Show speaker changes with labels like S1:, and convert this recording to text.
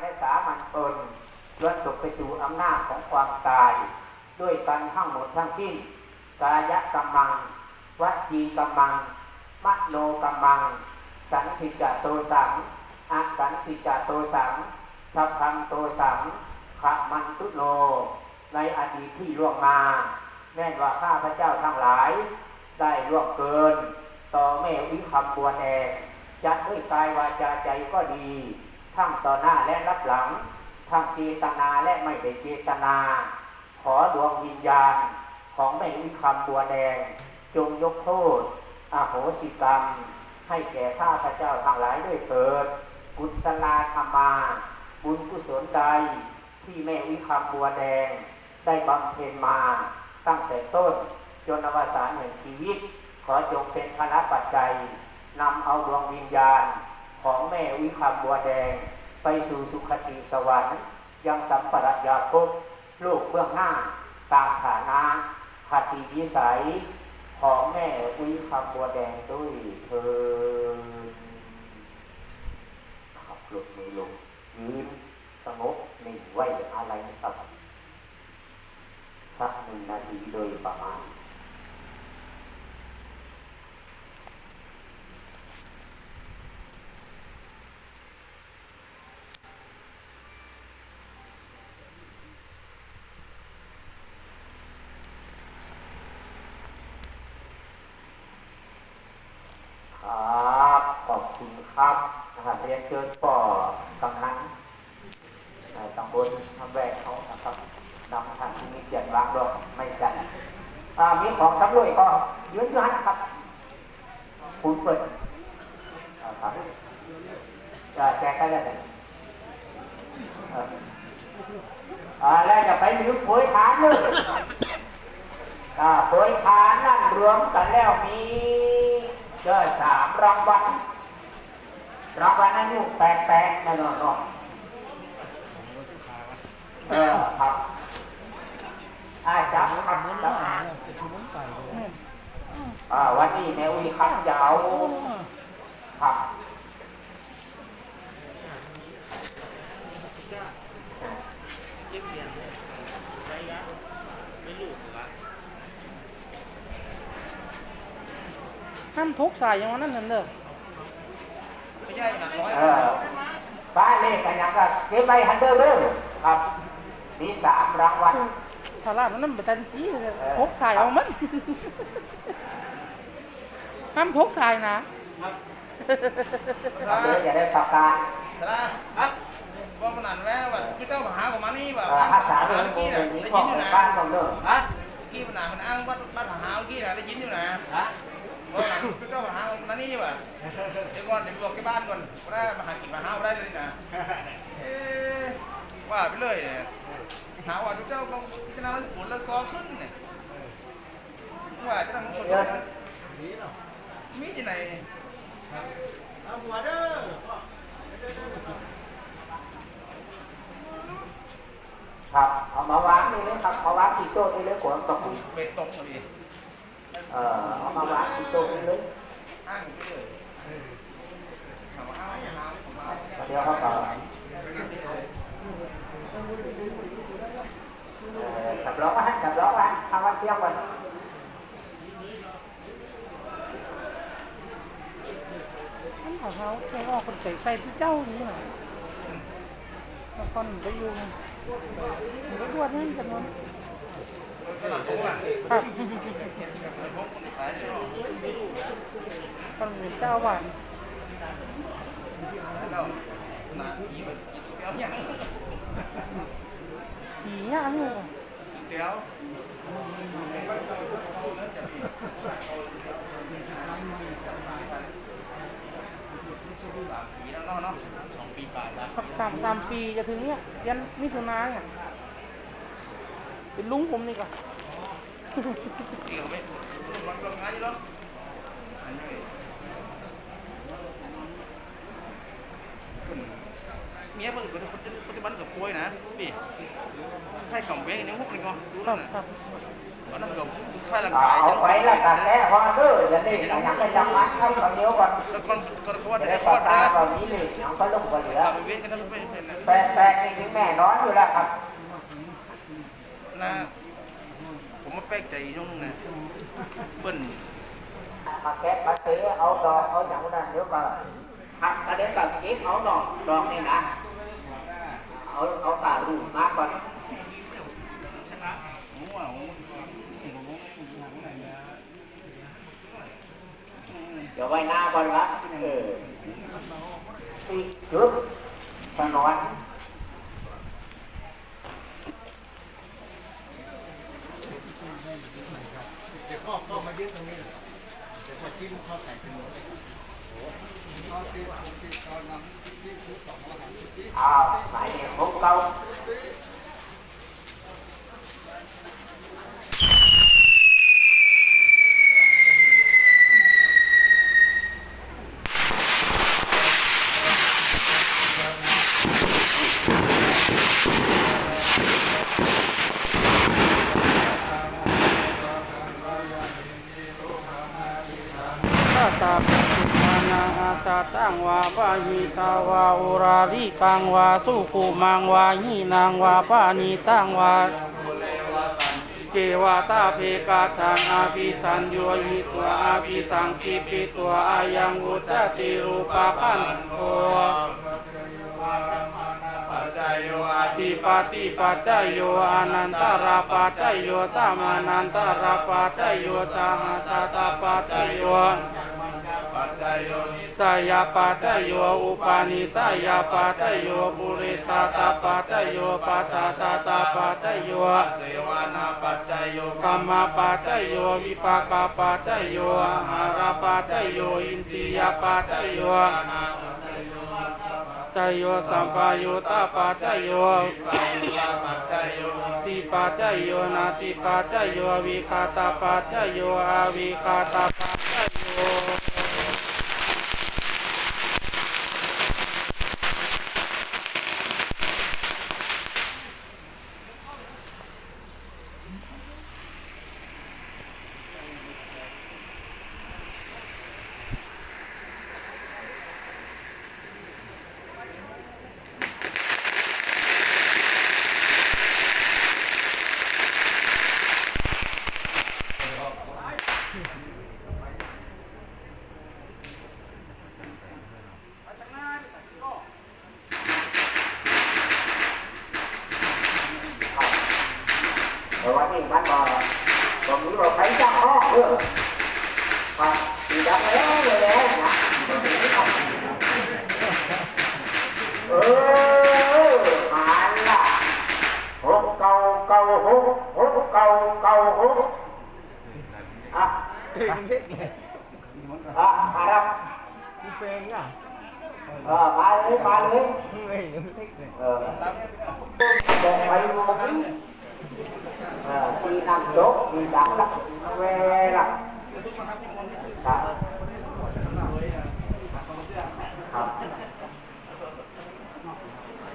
S1: และสามัญชนล้วนตกไปสู่อำนาจของความตาย ด้วยกันทั้งหมดทั้งสิ้น กายกรรมังวจีกรรมัง มโนกรรมัง สันสิจโตสังอสันสิจโตสังสัพพังโตสังขมันตุโน ในอดีตที่ล่วงมาแม่นว่าข้าพระเจ้าทั้งหลาย ได้ล่วงเกิน ต่อแม่วิคำบัวแดงจะด้วยกายวาจาใจก็ดี ทั้งต่อหน้าและรับหลัง ทั้งเจตนาและไม่ได้เจตนา ขอดวงวิญญาณของแม่วิคำบัวแดง จงยกโทษอโหสิกรรม ให้แก่ข้าพระเจ้าทั้งหลายด้วยเถิด กุศลาธรรมา บุญกุศลใดที่แม่วิคำบัวแดง ได้บำเพ็ญมาตั้งแต่ต้นจนอวสานแห่งชีวิต ขอจงเป็นคณะปัจจัยนำเอาดวงวิญญาณ ของแม่วิคำบัวแดง ไปสู่สุคติสวรรค์ ยังสัมปรัญญาภพโลกเบื้องหน้าตามฐานะคติวิสัยของแม่วิคำบัวแดงด้วยเธอขับรถมือลงยืนสงบนิ่งไว้อะไรนะครับสักหนึ่งนาทีโดยประมาณ ครับขอบคุณครับ นะครับเรียนเชิญป่อกำนันในตำบลทำแวกเขานะครับนำทานที่มีเกียรติรักดอกไม่จันมีของสำรวยก็ยืนยันครับคุณเปิดครับจะแจกได้เลยอออ่าแล้วจะไปมีโผยฐานเลยอ่าโผยฐานนั่นรวมกันแล้วมีเจอสามรางวัล รางวัลนั้นยู่แปดแปดแน่นอนเออครับอาจับครับจับอ่าวันนี้แนววีครับจะเอาครับ
S2: ห้ามทุกสายอย่างนนั้นนั่นเด้อ
S3: ไม่ใช่หนักร้อย
S1: เออป้าเลขกันยังก็เก็บไว้ฮันเดอร์เลยครับมีสามรางวัล
S2: ถ้าลาดมันนั่นเป็นตันจีเลยทุกสายเอามันห้ามทุกสายนะ
S1: เดี๋ยวจะได้ประกาศ
S3: สระครับว่ามันนั่นแม่ว่าคือเจ้าหาของมันนี่แบบ
S1: เอ่อรักษา
S3: เมื่
S1: เรื่อง
S3: อ
S1: โม
S3: กี้
S1: เด
S3: น่ะ
S1: ลนี้
S3: ได้
S1: ขอ
S3: ยิ
S1: ง
S3: นอยู่นะ
S1: บ้านของเดิม
S3: ฮะกี้มันน่ะมันอ้างว่าบ้านหาเมื่อกี้น่ะได้ยินอยู่นะฮะ ว่ามันคือเจ้าหาของมันนี่ว่ะเดี๋ยวก่อนเดี๋ยวบอกที่บ้านก่อนว่าได้มาหากินมาหาได้เลยนะเอ๊ะว่าไปเลยเนี่ยหาว่าเจ้าก็พิจารณาว่าผลแล้วซอขึ้นเนี่ยว่าจะทำคน
S1: เดี๋ยว
S3: มีที่ไหน
S1: ครับเอามาวางนี่เลยครับเอาวางที่โต๊ะนี่เลยขวดตก
S3: เบ็ดตรงพอดี
S1: เอ่อเอามาวางที่โต๊ะนี่เลย
S3: อ้างไปเลยถามว่าอ้างอย่าหาผมมา
S1: เดี๋ยวเขาก็เอ่อจับล้อไว้จับล้อไว้เอาวันเที่ย งวัน
S2: มันเขาเขาแค่ออกคนใส่ใส่ที่เจ้านี่น่ะแล้วตอนมันไปอ ครับ
S3: พวกคนขายเนี่ย
S2: ตอนเจ้าหวาน
S3: แล้วหนาอีแบบเตี้ยวยัง
S2: ผีเนี่ยอันนี้
S3: เตี้ยวสามปีแล้วเนาะเนาะสองปีปลยแล้ว
S2: สักสามสามปีจะถึงเนี่ยยันมิถุนาเนี่ย เป็นลุงผมนี่ก่อน
S3: นี่เขาไม่มันทำงานอยู่แล้วเมียเพิ่งเป็นปัจจุบันกับป่วยนะพี่ให้กล่องเว้งในหุบนี่ก็ดู
S2: ครั
S3: นั่
S2: บ
S3: น
S2: ครับ
S3: ก็นั่นก็ค่าร่าง
S1: เอา
S3: กาย
S1: เอาไว้แล้วกันแล้วพอเด้ออย่าได้อย่างนั้นไปจังหวัดเข้าคนเดียวก่อน
S3: แล้วก็ก็เขาว่า
S1: จะ
S3: ได้
S1: ได้
S3: ค
S1: ป
S3: ลอ
S1: ระ
S3: ด
S1: กา
S3: ได้
S1: ศแบบนี้เลยเอาก็ลงไปเหลือ
S3: ตามเว้นกันทั้งเป็นเป็นนะ
S1: แปดแปดนี่ถึงแน่นอนอยู่แล้วครับ
S3: นะผมมาแปลกใจตรงนะเปิ้น
S1: มาแกะมาซื้อเอาดอกเอาอย่างนั้นเดี๋ยวก็หักประเด็นแบบนี้เอาดอกดอกนี่นะเอาเอาตาลูกมาก่อน
S3: ผมว่า
S1: เดี๋ยวไว้หน้าก่อนวะเออตีจุดถนน
S4: เดี๋ยวก็ก็มายึดตรงนี้เลยเดี๋ยวพอจิ้มข้าใส่เป็นหมดข้อที่ที่ตอนนั้นที่ที่สองหารที่
S1: อ้าวหมายเลขหกเรา
S2: ตาปิตุมานาอาตาตังวาปาหิตาวาอุราลิกังวาสุกุมังวาหินางวาปานิตังวาเจวาตาเพกาชังอาภิสัญโยหิตัวอาภิสังคิปิตัวอายังอุตติรูปปันโต
S3: ปัจจัยโยอา
S2: ติปาติปัจจยโยอนันตาราปัจจยโยสัมานันตาราปัจจยโยสหัสตาปัจจโย
S3: ปัจจัย
S2: สยาปัตโยอุปาณิสยาปัตโยปุริสตาปัตโยปัสสะสตาปัตโย
S3: เสวนาปัจจัยโย
S2: กัมมาปัตโยวิปากาปัตโยอาหาราปัตโยอินทรียปัตโยตโยสัมปายุตาปัตโย
S3: ปัจจัยโย
S2: ติปัตโยนาติปัตโยวิคาตาปัตโยอาวิคาตาปัตโย
S1: mauhub? Ah. Ha? Ah, ha? Harap? Ipenga. Ah, mali, mali. Ah. Dari mo kasi? Ah, tinagdo, tinagdo, wera. Ah.